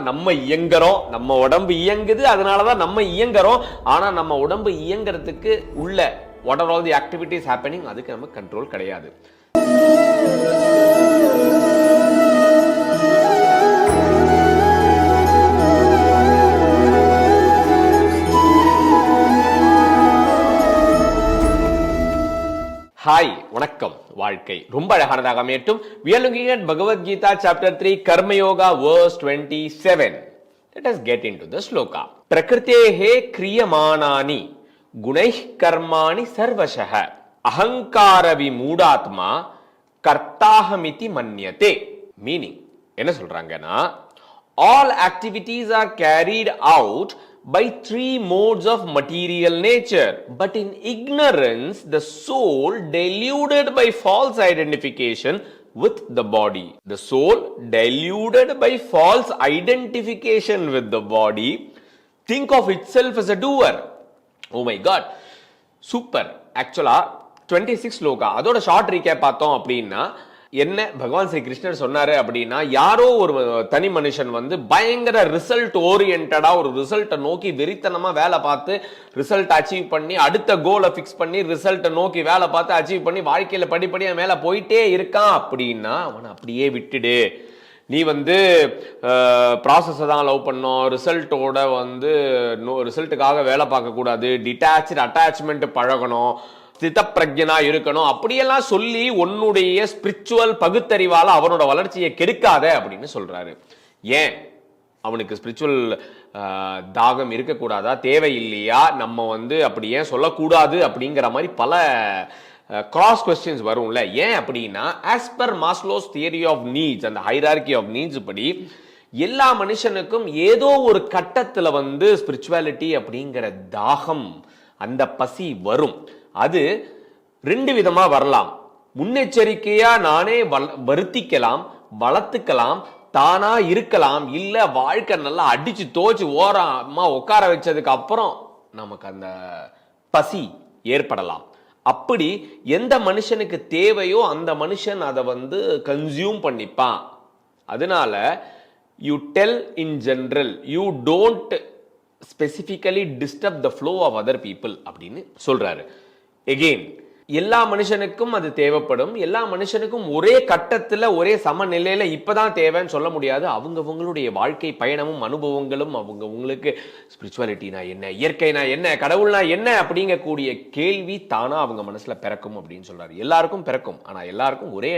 நம்ம இயங்குறோம் நம்ம உடம்பு இயங்குது அதனாலதான் நம்ம இயங்குறோம். ஆனா நம்ம உடம்பு இயங்குறதுக்கு உள்ள what are all the activities happening அதுக்கு நம்ம கண்ட்ரோல் கிடையாது. வாழ்க்கை. ரொம்ப அழகானதாக அமையட்டும். we are looking at Bhagavad Gita chapter three Karma Yoga verse twenty seven let us get into the shloka பிரகிருத்தேஹே கிரியமானானி குணை கர்மாணி சர்வசக. அகங்கார விமூடாத்மா கர்த்தாகமிதி மன்யதே. மீனிங் என்ன சொல்றாங்கன்னா all activities are carried out by three modes of material nature. But in ignorance, the soul, deluded by false identification with the body, the soul, deluded by false identification with the body, think of itself as a doer. Oh my God. Super actually twenty six லோகா அதோட short recap பார்த்தோம் அப்படின்னா என்ன பகவான் ஸ்ரீ கிருஷ்ணர் சொன்னாரு அப்படின்னா யாரோ ஒரு தனி மனுஷன் வந்து பயங்கர ரிசல்ட் ஓரியன்டா ஒரு ரிசல்ட்டை நோக்கி வெறித்தனமா வேலை பார்த்து ரிசல்ட் அச்சீவ் பண்ணி அடுத்த கோலை ஃபிக்ஸ் பண்ணி ரிசல்ட்டை நோக்கி வேலை பார்த்து அச்சீவ் பண்ணி வாழ்க்கையில படிப்படியா மேல போயிட்டே இருக்கான் அப்படின்னா அவனை அப்படியே விட்டுடு. நீ வந்து ப்ராசஸை தான் லவ் பண்ணோம். ரிசல்ட்டோட வந்து நோ ரிசல்ட்டுக்காக வேலை பார்க்கக்கூடாது. டிட்டாச்சு அட்டாச்மெண்ட் பழகணும். ஸ்திதப்பிரஜனா இருக்கணும். அப்படியெல்லாம் சொல்லி உன்னுடைய ஸ்பிரிச்சுவல் பகுத்தறிவால அவனோட வளர்ச்சியை கெடுக்காத அப்படின்னு சொல்றாரு. ஏன்? அவனுக்கு ஸ்பிரிச்சுவல் தாகம் இருக்கக்கூடாதா? தேவை இல்லையா நம்ம வந்து அப்படி ஏன் சொல்லக்கூடாது? அப்படிங்கிற மாதிரி பல கிராஸ் கொஸ்டின்ஸ் வரும்ல. ஏன் அப்படின்னா as per Maslow's theory of needs அந்த ஹைரார்கி ஆஃப் நீட்ஸ் படி எல்லா மனுஷனுக்கும் ஏதோ ஒரு கட்டத்தில் வந்து ஸ்பிரிச்சுவாலிட்டி அப்படிங்கிற தாகம் அந்த பசி வரும். அது ரெண்டு விதமா வரலாம். முன்னெச்சரிக்கையா நானே வள- வருத்திக்கலாம் வளர்த்துக்கலாம் தானா இருக்கலாம் இல்ல வாழ்க்கை நல்லா அடிச்சு தோச்சு ஓரமா உட்கார வச்சதுக்கு அப்புறம் நமக்கு அந்த பசி ஏற்படலாம். அப்படி எந்த மனுஷனுக்கு தேவையோ அந்த மனுஷன் அதை வந்து கன்சியூம் பண்ணிப்பான். அதனால you tell in general you don't specifically disturb the flow of other people அப்படின்னு சொல்றாரு. எகெயின் எல்லா மனுஷனுக்கும் அது தேவைப்படும். எல்லா மனுஷனுக்கும் ஒரே கட்டத்தில் ஒரே சமநிலையில் இப்போ தான் தேவைன்னு சொல்ல முடியாது. அவங்கவங்களுடைய வாழ்க்கை பயணமும் அனுபவங்களும் அவங்க உங்களுக்கு ஸ்பிரிச்சுவாலிட்டினா என்ன இயற்கைனா என்ன கடவுள்னா என்ன அப்படிங்கக்கூடிய கேள்வி தானா அவங்க மனசில் பிறக்கும் அப்படின்னு சொல்கிறார் எல்லாருக்கும் பிறக்கும். ஆனால் எல்லாருக்கும் ஒரே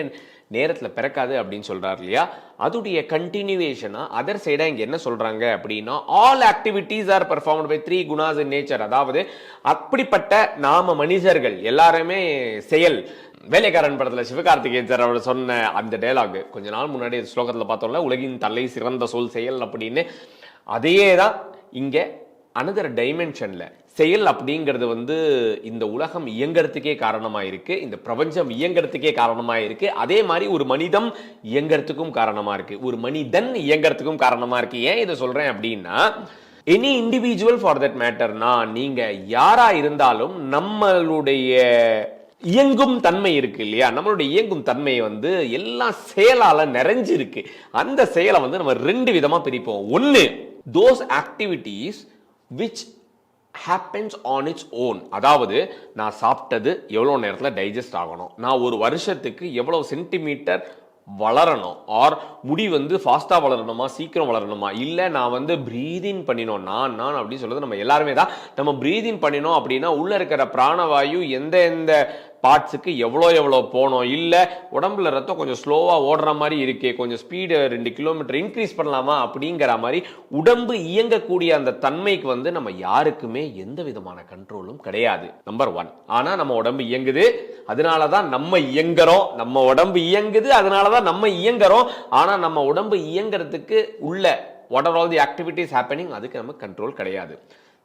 நேரத்தில் பிறக்காது அப்படின்னு சொல்கிறார் இல்லையா? அதுடைய கண்டினியூவேஷனா அதர் சைடாக இங்கே என்ன சொல்கிறாங்க அப்படின்னா all activities are performed by three gunas in nature அதாவது அப்படிப்பட்ட நாம மனிதர்கள் எல்லாருமே செயல். வேலைக்காரன் படத்தில் சிவகார்த்திகேயன் சார் அவர் சொன்ன அந்த டைலாக் கொஞ்ச நாள் முன்னாடி ஸ்லோகத்தில் பார்த்தோம்ல உலகின் தலை சிறந்த சொல் செயல் அப்படின்னு. அதையே தான் இங்கே அனதர் டைமென்ஷனில் செயல் அப்படிங்கிறது வந்து இந்த உலகம் இயங்கிறதுக்கே காரணமாக இருக்குது இந்த பிரபஞ்சம் இயங்கிறதுக்கே காரணமாக இருக்குது அதே மாதிரி ஒரு மனிதம் இயங்கிறதுக்கும் காரணமாக இருக்குது ஒரு மனிதன் இயங்கிறதுக்கும் காரணமாக இருக்குது ஏன் இதை சொல்கிறேன் அப்படின்னா எனி இண்டிவிஜுவல் ஃபார் தட் மேட்டர்னா நீங்கள் யாராக இருந்தாலும் நம்மளுடைய இயங்கும் தன்மை இருக்கு இல்லையா? நம்மளுடைய இயங்கும் தன்மை வந்து எல்லாம் செயலால நிறைஞ்சிருக்கு. அந்த செயலை வந்து நம்ம ரெண்டு விதமா பிரிப்போம். ஒன்று those activities which happens on its own அதாவது நான் சாப்பிட்டது எவ்வளோ நேரத்தில் டைஜஸ்ட் ஆகணும்? நான் ஒரு வருஷத்துக்கு எவ்வளோ சென்டிமீட்டர் வளரணும்? ஆர் முடி வந்து ஃபாஸ்ட்டாக வளரணுமா? சீக்கிரம் வளரணுமா? இல்லை நான் வந்து ப்ரீதிங் பண்ணினோம். நான் நான் அப்படின்னு சொல்கிறது நம்ம எல்லாருமே தான். நம்ம ப்ரீதிங் பண்ணினோம் அப்படின்னா உள்ளே இருக்கிற பிராணவாயு எந்த எந்த பார்ட்ஸுக்கு எவ்வளோ எவ்வளோ போகணும்? இல்லை உடம்புல ரத்தம் கொஞ்சம் ஸ்லோவாக ஓடுற மாதிரி இருக்கே கொஞ்சம் ஸ்பீடு ரெண்டு கிலோமீட்டர் இன்க்ரீஸ் பண்ணலாமா அப்படிங்கிற மாதிரி உடம்பு இயங்கக்கூடிய அந்த தன்மைக்கு வந்து நம்ம யாருக்குமே எந்த விதமான கண்ட்ரோலும் கிடையாது நம்பர் ஒன் ஆனால் நம்ம உடம்பு இயங்குது. அதனால தான் நம்ம இயங்குறோம். நம்ம உடம்பு இயங்குது. அதனால தான் நம்ம இயங்குறோம். ஆனால் நம்ம உடம்பு இயங்குறதுக்கு உள்ள what are all the activities happening அதுக்கு நம்ம கண்ட்ரோல் கிடையாது.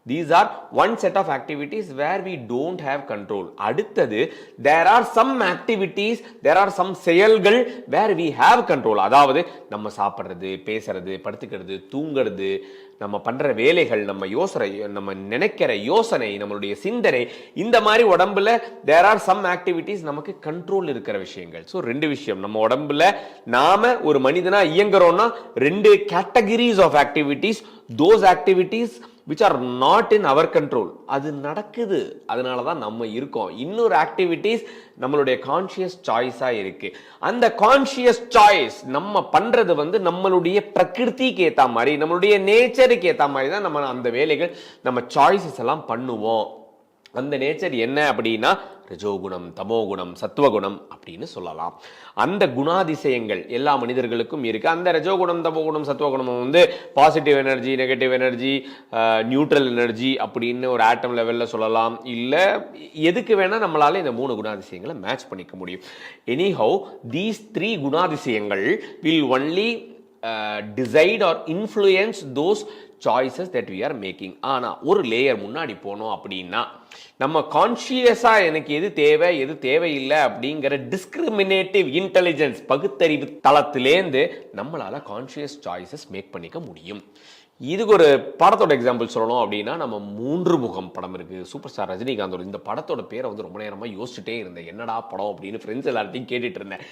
These are one set of activities where we don't have control அடுத்தது there are some activities there are some செயல்கள் வேர் வி ஹேவ் கண்ட்ரோல் அதாவது நம்ம சாப்பிட்றது பேசுறது படுத்துக்கிறது தூங்குறது நம்ம பண்ற வேலைகள் நம்ம யோசனை நம்ம நினைக்கிற யோசனை நம்மளுடைய சிந்தனை இந்த மாதிரி உடம்புல தேர் ஆர் சம் ஆக்டிவிட்டீஸ் நமக்கு கண்ட்ரோல் இருக்கிற விஷயங்கள். ஸோ ரெண்டு விஷயம். நம்ம உடம்புல நாம ஒரு மனிதனா இயங்குறோம்னா ரெண்டு categories of activities those activities which are not in our control அது நடக்குது. அதனால தான் நம்ம இருக்கோம். இன்னொரு ஆக்டிவிட்டீஸ் நம்மளுடைய கான்ஷியஸ் சாய்ஸாக இருக்கு. அந்த கான்ஷியஸ் சாய்ஸ் நம்ம பண்ணுறது வந்து நம்மளுடைய பிரகிருதிக்கு ஏற்ற மாதிரி நம்மளுடைய நேச்சருக்கு ஏற்ற மாதிரி தான் நம்ம அந்த வேலைகள் நம்ம சாய்ஸஸ் எல்லாம் பண்ணுவோம். அந்த நேச்சர் என்ன அப்படின்னா ரஜோகுணம் தமோகுணம் சத்துவகுணம் அப்படின்னு சொல்லலாம். அந்த குணாதிசயங்கள் எல்லா மனிதர்களுக்கும் இருக்குது அந்த ரஜோகுணம் தமோகுணம் சத்துவகுணம் வந்து positive energy negative energy neutral energy அப்படின்னு ஒரு ஆட்டம் லெவலில் சொல்லலாம். இல்லை எதுக்கு வேணால் நம்மளால் இந்த மூணு குணாதிசயங்களை மேட்ச் பண்ணிக்க முடியும். எனி ஹவு தீஸ் த்ரீ குணாதிசயங்கள் will only decide or influence those choices that we are making ஆனால் ஒரு லேயர் முன்னாடி போனோம் அப்படின்னா நம்ம கான்ஷியஸாக எனக்கு எது தேவை எது தேவையில்லை அப்படிங்கிற டிஸ்கிரிமினேட்டிவ் இன்டெலிஜென்ஸ் பகுத்தறிவு தளத்திலேருந்து நம்மளால் கான்ஷியஸ் சாய்ஸஸ் மேக் பண்ணிக்க முடியும். இதுக்கு ஒரு படத்தோட எக்ஸாம்பிள் சொல்லணும் அப்படின்னா நம்ம மூன்று முகம் படம் இருக்குது சூப்பர் ஸ்டார் ரஜினிகாந்தோட இந்த படத்தோட பேரை வந்து ரொம்ப நேரமாக யோசிச்சுட்டே இருந்தேன். என்னடா படம் அப்படின்னு ஃப்ரெண்ட்ஸ் எல்லார்ட்டையும் கேட்டுட்டு இருந்தேன்.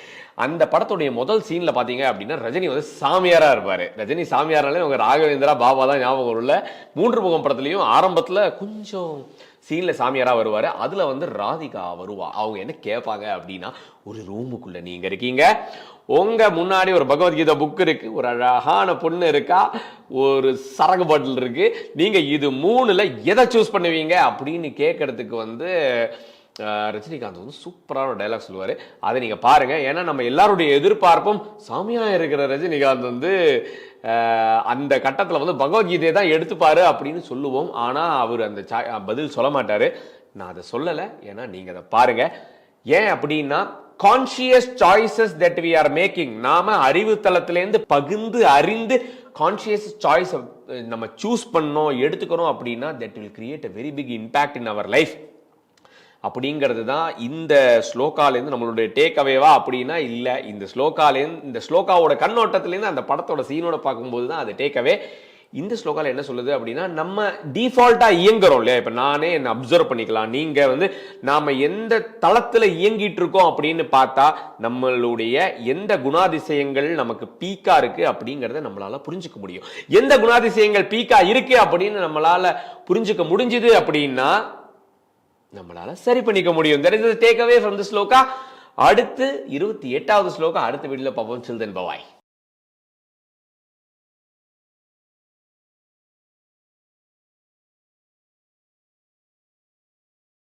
அந்த படத்துடைய முதல் சீனில் பார்த்தீங்க அப்படின்னா ரஜினி வந்து சாமியாராக இருப்பார். ரஜினி சாமியாராலே அவங்க ராகவேந்திரா பாபா தான் ஞாபகம் உள்ள மூன்று முகம் படத்துலையும் ஆரம்பத்தில் கொஞ்சம் சீனில் சாமியாராக வருவார். அதில் வந்து ராதிகா வருவா. அவங்க என்ன கேட்பாங்க அப்படின்னா ஒரு ரூமுக்குள்ளே நீங்கள் இருக்கீங்க. உங்கள் முன்னாடி ஒரு பகவத்கீதை புக் இருக்குது ஒரு அழகான பொண்ணு இருக்கா. ஒரு சரகு பாட்டில் இருக்குது நீங்கள் இது மூணில் எதை சூஸ் பண்ணுவீங்க அப்படின்னு கேட்கறதுக்கு வந்து ரஜினிகாந்த் வந்து சூப்பரான ஒரு டைலாக் சொல்லுவார். அதை நீங்கள் பாருங்கள் ஏன்னா நம்ம எல்லாருடைய எதிர்பார்ப்பும் சாமியாக இருக்கிற ரஜினிகாந்த் வந்து அந்த கட்டத்தில் வந்து பகவத்கீதையை தான் எடுத்துப்பாரு அப்படின்னு சொல்லுவோம். ஆனால் அவர் அந்த பதில் சொல்ல மாட்டார். நான் அதை சொல்லலை. ஏன்னா நீங்கள் அதை பாருங்க. ஏன் அப்படின்னா conscious choices that we are making நாம அறிவு தளத்திலேருந்து பகிர்ந்து அறிந்து கான்ஷியஸ் சாய்ஸ் நம்ம சூஸ் பண்ணோம் எடுத்துக்கிறோம் அப்படின்னா that will create a very big impact in our life அப்படிங்கிறது தான் இந்த ஸ்லோகாலேருந்து நம்மளுடைய டேக் அவேவா அப்படின்னா இல்லை. இந்த ஸ்லோகாலேருந்து இந்த ஸ்லோகாவோட கண்ணோட்டத்துலேருந்து அந்த படத்தோட சீனோட பார்க்கும்போது தான் அது டேக் அவே இந்த ஸ்லோகால என்ன சொல்லுது அப்படின்னா நம்ம டிஃபால்ட்டா இயங்குறோம் இல்லையா? இப்ப நானே என்ன அப்சர்வ் பண்ணிக்கலாம். நீங்க வந்து நாம எந்த தளத்துல இயங்கிட்டு இருக்கோம் அப்படின்னு பார்த்தா நம்மளுடைய எந்த குணாதிசயங்கள் நமக்கு பீக்கா இருக்கு அப்படிங்கறத நம்மளால புரிஞ்சுக்க முடியும். எந்த குணாதிசயங்கள் பீக்கா இருக்கு அப்படின்னு நம்மளால புரிஞ்சுக்க முடிஞ்சுது அப்படின்னா நம்மளால சரி பண்ணிக்க முடியும். That is take away from the sloka அடுத்து இருபத்தி எட்டாவது ஸ்லோகம் அடுத்த வீடியோவில் பார்ப்போம். சில்தன் பவாய்